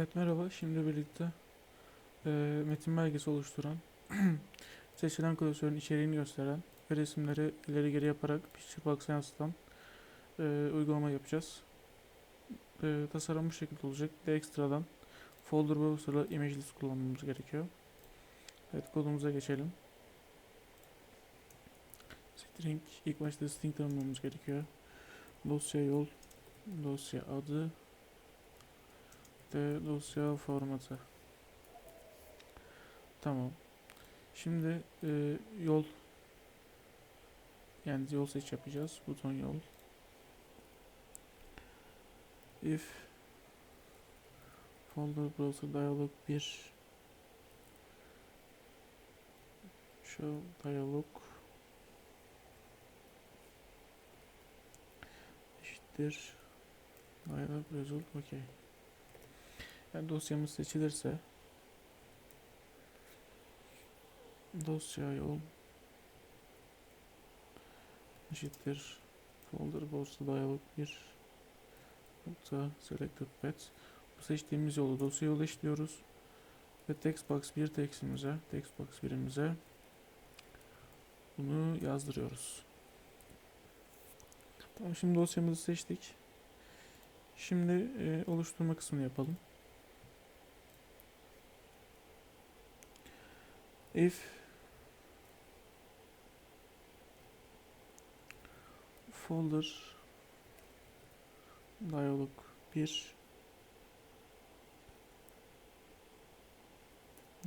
Evet merhaba. Şimdi birlikte e, metin belgesi oluşturan, seçilen klasörün içeriğini gösteren ve resimleri ileri geri yaparak Picturebox'a yansıtan e, uygulama yapacağız. E, tasarım bu şekilde olacak. Bir de folder browser'la image list kullanmamız gerekiyor. Evet kodumuza geçelim. String, ilk başta string tanımlamamız gerekiyor. Dosya yol, dosya adı, de dosya formatı. Tamam. Şimdi e, yol yani yol seç yapacağız. Buton yol. If folder browser dialog 1 show dialog eşittir dialog result okey. Yani dosyamız seçilirse dosya yol eşittir folder browser dialog 1 nokta selected path bu seçtiğimiz yolu dosya yolu eşliyoruz ve textbox 1 textimize textbox birimize bunu yazdırıyoruz. Tamam şimdi dosyamızı seçtik. Şimdi e, oluşturma kısmını yapalım. İf. Folder. Dialog 1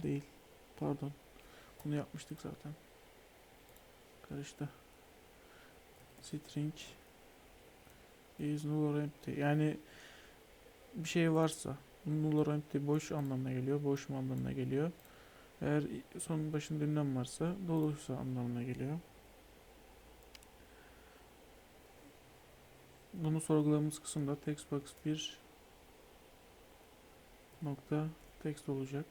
değil. Pardon. Bunu yapmıştık zaten. Karıştı. String is null or empty. Yani bir şey varsa null or empty boş anlamına geliyor boş mu anlamına geliyor eğer son başında ünlem varsa doluysa anlamına geliyor. Bunu sorguladığımız kısımda textbox 1 nokta text olacak.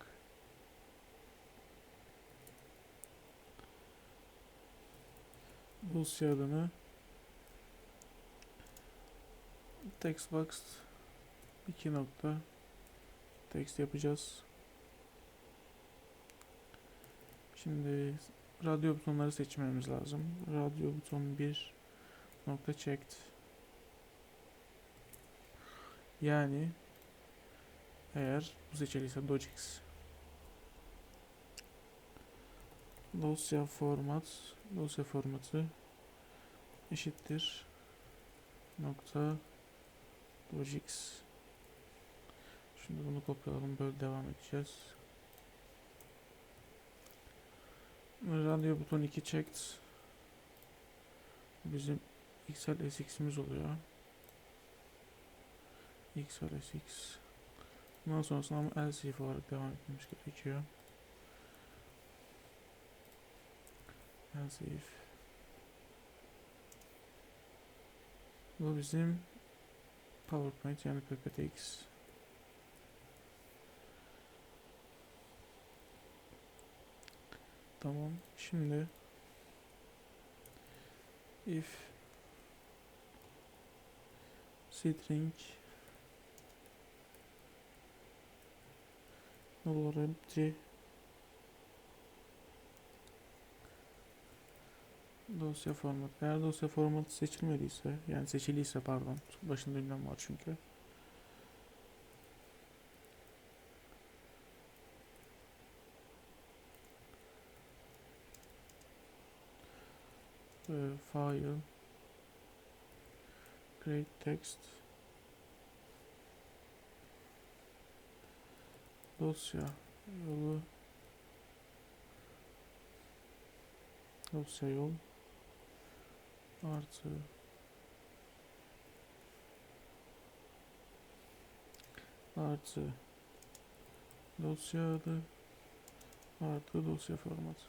Dosya adını textbox 2 nokta text yapacağız. Şimdi radyo butonları seçmemiz lazım. Radyo buton 1 nokta checked. Yani eğer bu seçiliyse docx. Dosya format dosya formatı eşittir nokta docx. Şimdi bunu kopyalayalım böyle devam edeceğiz. Radyo buton 2 checked. Bizim XL SX'imiz oluyor. XL SX. Bundan sonrasında ama if olarak devam etmemiz gerekiyor. İf. Bu bizim PowerPoint yani PPTX. Tamam. Şimdi if string null empty dosya format. Eğer dosya formatı seçilmediyse yani seçiliyse pardon başında ünlem var çünkü. Uh, file. Create text. Dosya. Yolu. Dosya yol. Artı. Artı. Dosya adı. Artı dosya formatı.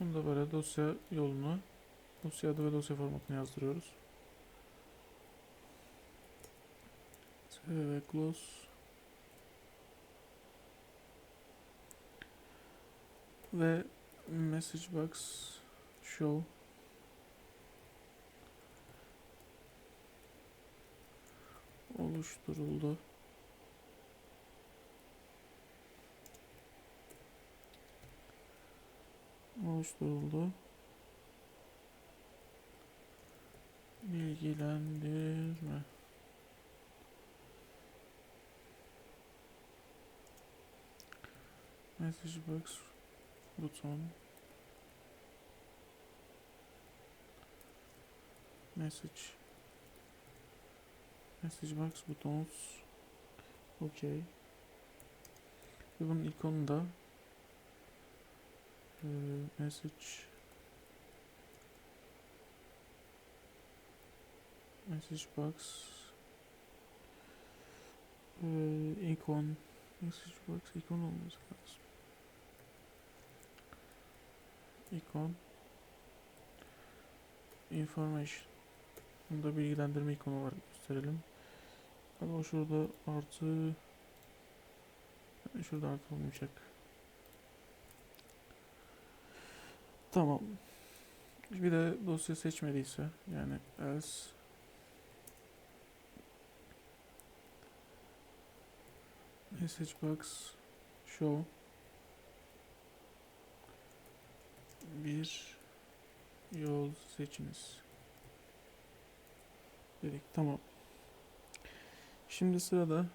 Bunu da böyle dosya yolunu Dosya adı ve dosya formatını yazdırıyoruz. Evet, close. Ve message box show oluşturuldu. Oluşturuldu. Bilgilendirme. Message box buton. Message. Message box buttons. Okey. Ve bunun ikonu da eee, message message box eee, ikon message box ikon olması lazım. İkon information bunu da bilgilendirme ikonu olarak gösterelim. Ama şurada artı şurada artı olmayacak. Tamam. Bir de dosya seçmediyse yani else message box show. Bir yol seçiniz. Dedik tamam. Şimdi sırada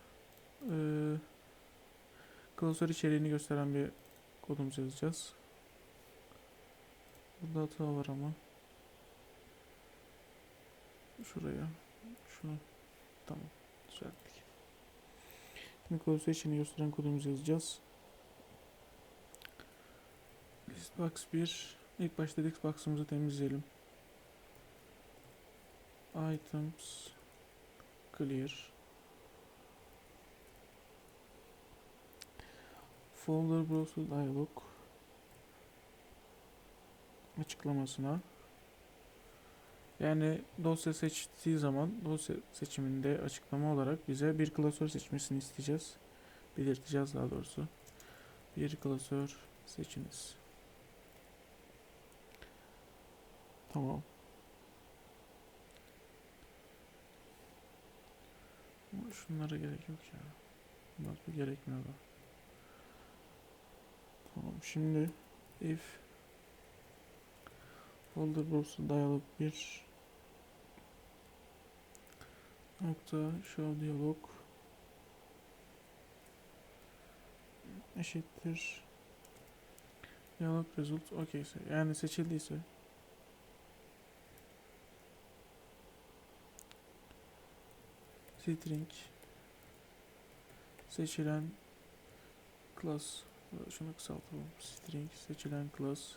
eee klasör içeriğini gösteren bir kodumuzu yazacağız. Burada hata var ama. Şuraya. Şunu. Tamam klasör içeriğini gösteren kodumuzu yazacağız. Listbox 1 ilk başta listbox'ımızı temizleyelim. İtems clear. Folder browser dialog. Açıklamasına yani dosya seçtiği zaman dosya seçiminde açıklama olarak bize bir klasör seçmesini isteyeceğiz. Belirteceğiz daha doğrusu. Bir klasör seçiniz. Tamam. Ama Şunlara gerek yok ya. Bunlar bir gerekmiyor da. Tamam şimdi if folder browser dialog 1 nokta show dialog eşittir. Dialog result okey ise yani seçildiyse. String seçilen class şunu kısaltalım. String seçilen class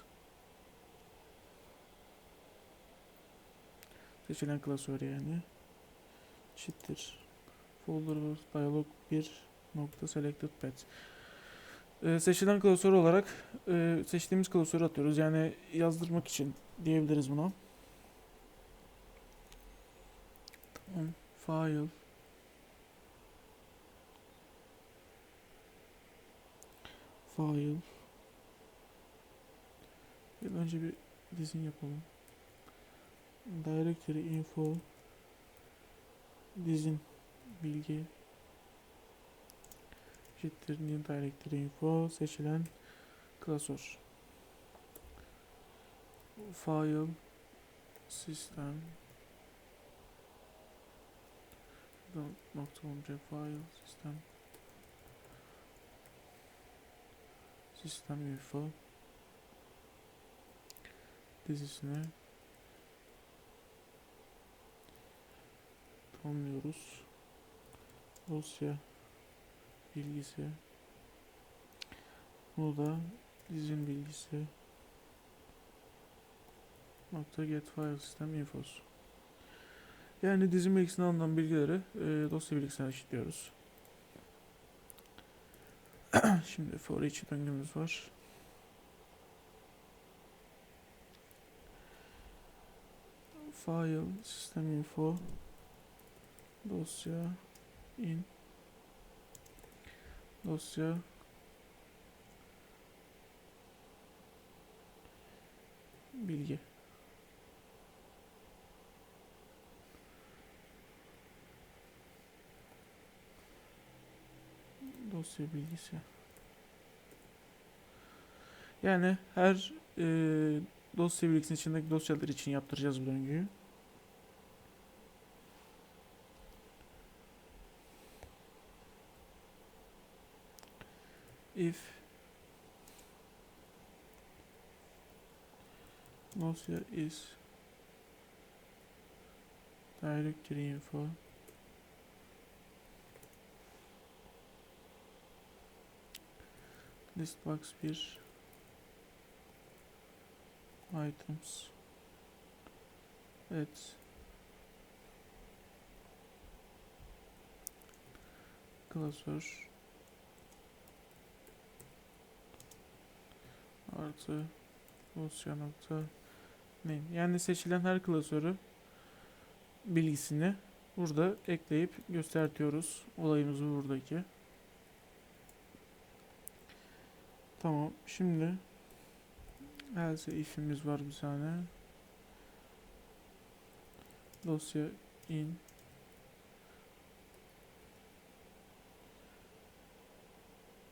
seçilen klasör yani eşittir. Folder dialog 1 nokta selected path Ee, seçilen klasör olarak e, seçtiğimiz klasörü atıyoruz. Yani yazdırmak için diyebiliriz buna tamam file. File. İlk önce bir dizin yapalım. Directory info dizin bilgi. Eşittir new directory info seçilen klasör. File system. nokta olacak file system. Sistem info. Dizisine tanımlıyoruz. Dosya bilgisi bunu da dizin bilgisi nokta get file system infos yani dizin bilgisine alınan bilgileri e, dosya bilgisine eşitliyoruz. Şimdi for each döngümüz var. File, system info, dosya, in, dosya, bilgi. Dosya bilgisi. Yani her e, dosya bilgisinin içindeki dosyalar için yaptıracağız bu döngüyü. If dosya is directory info listbox 1 items et klasör artı. Dosya nokta. Name yani seçilen her klasörü bilgisini burada ekleyip göstertiyoruz. Olayımız bu buradaki. Tamam. Şimdi else if'imiz var bir tane. Dosya in.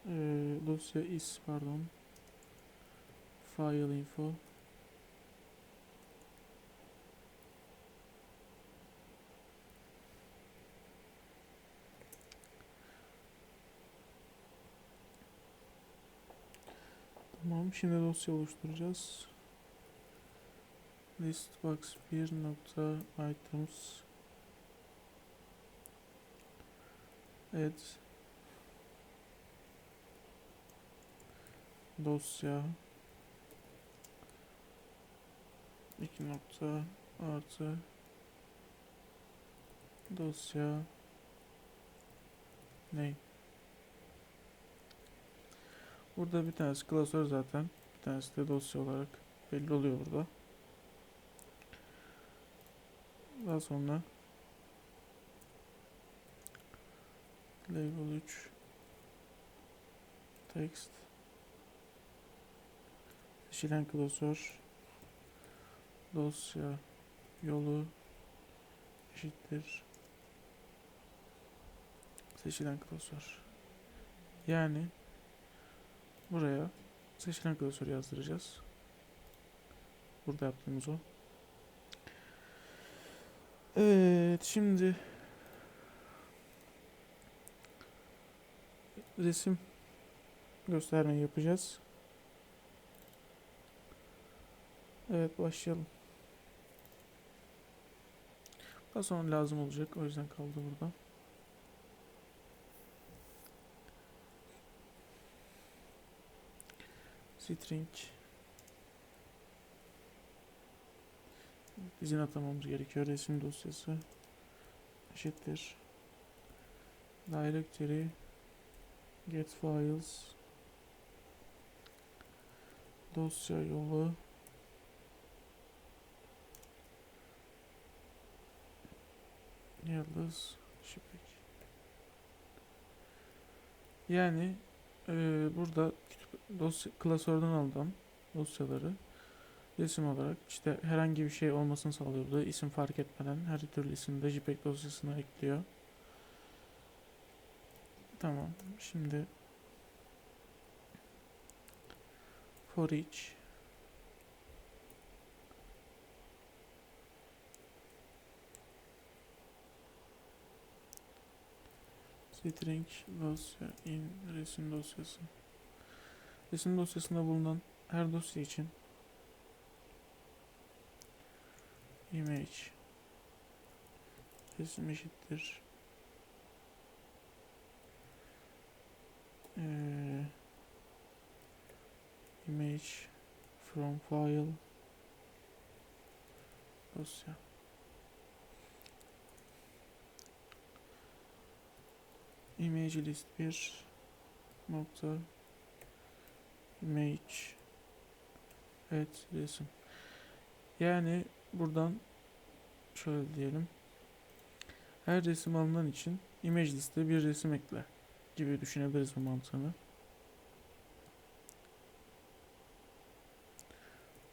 Ee, dosya is pardon file info. Tamam şimdi dosya oluşturacağız. Listbox 1 nokta items. Add. Dosya 2 nokta artı dosya ne? Burada bir tanesi klasör zaten. Bir tanesi de dosya olarak belli oluyor burada. Daha sonra label 3 text seçilen klasör dosya yolu eşittir seçilen klasör. Yani buraya seçilen klasörü yazdıracağız. Burada yaptığımız o. Evet, şimdi resim göstermeyi yapacağız. Evet, başlayalım. Daha sonra lazım olacak. O yüzden kaldı burada. string izin atamamız gerekiyor. Resim dosyası eşittir. Directory get files dosya yolu yıldız şipek. Yani e, burada dosya klasörden aldığım dosyaları resim olarak işte herhangi bir şey olmasını sağlıyor. Burada isim fark etmeden her türlü ismi de JPEG dosyasına ekliyor. Tamam. Şimdi for each string dosya in resim dosyası. Resim dosyasında bulunan her dosya için image resim eşittir. Eee, image from file dosya image list 1 nokta image. Evet resim. Yani buradan şöyle diyelim. Her resim alınan için image liste bir resim ekle gibi düşünebiliriz bu mantığını.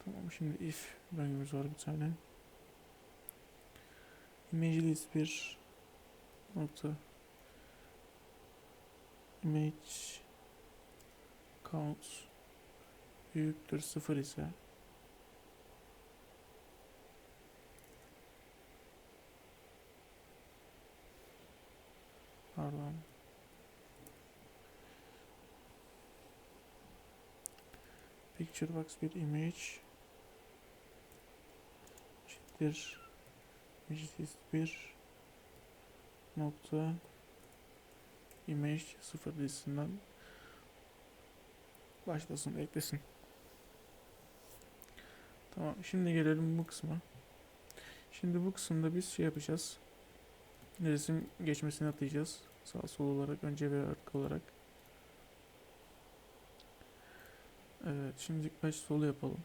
Tamam şimdi if bölümümüz var bir tane. İmage list 1 nokta image count büyüktür 0 ise. Pardon. Picture box bir image eşittir. Meclis bir nokta image sıfır dizisinden başlasın eklesin. Tamam şimdi gelelim bu kısma. Şimdi bu kısımda biz şey yapacağız. Resim geçmesini atayacağız. Sağ sol olarak önce ve arka olarak. Evet şimdi baş solu yapalım.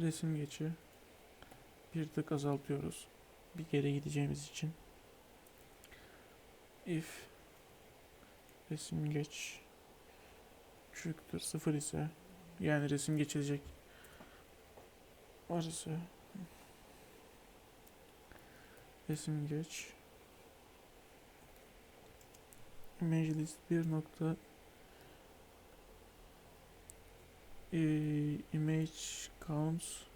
Resim geçi. Bir tık azaltıyoruz. Bir geri gideceğimiz için. If resim geç küçüktür sıfır ise yani resim geçilecek var ise resim geç meclis bir nokta e, image counts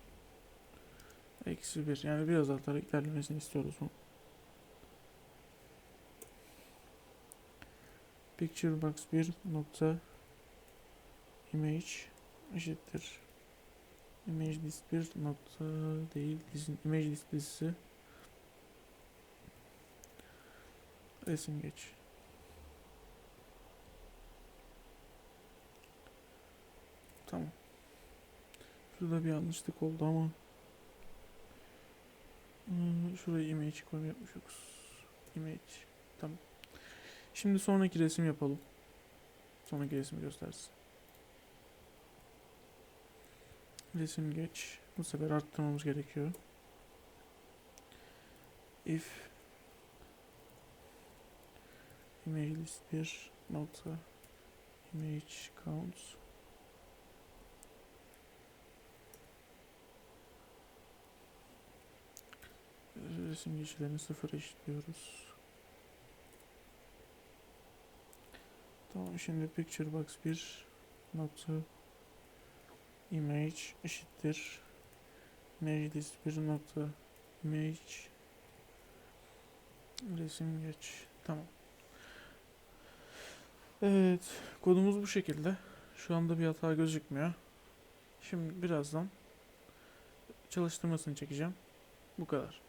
eksi bir. Yani biraz artarak ilerlemesini istiyoruz bu. Picture box bir nokta image eşittir. İmage list bir nokta değil dizin image list dizisi. Resim geç. Tamam şurada bir yanlışlık oldu ama. Hmm, şuraya image koyma yapmışız. İmage tamam. Şimdi sonraki resim yapalım. Sonraki resmi göstersin. Resim geç. Bu sefer arttırmamız gerekiyor. If image list 1 nokta image counts resim geçilerini sıfır eşitliyoruz. Tamam şimdi picture box 1 nokta image eşittir. Meclis bir nokta image. Resim geç. Tamam. Evet kodumuz bu şekilde. Şu anda bir hata gözükmüyor. Şimdi birazdan çalıştırmasını çekeceğim. Bu kadar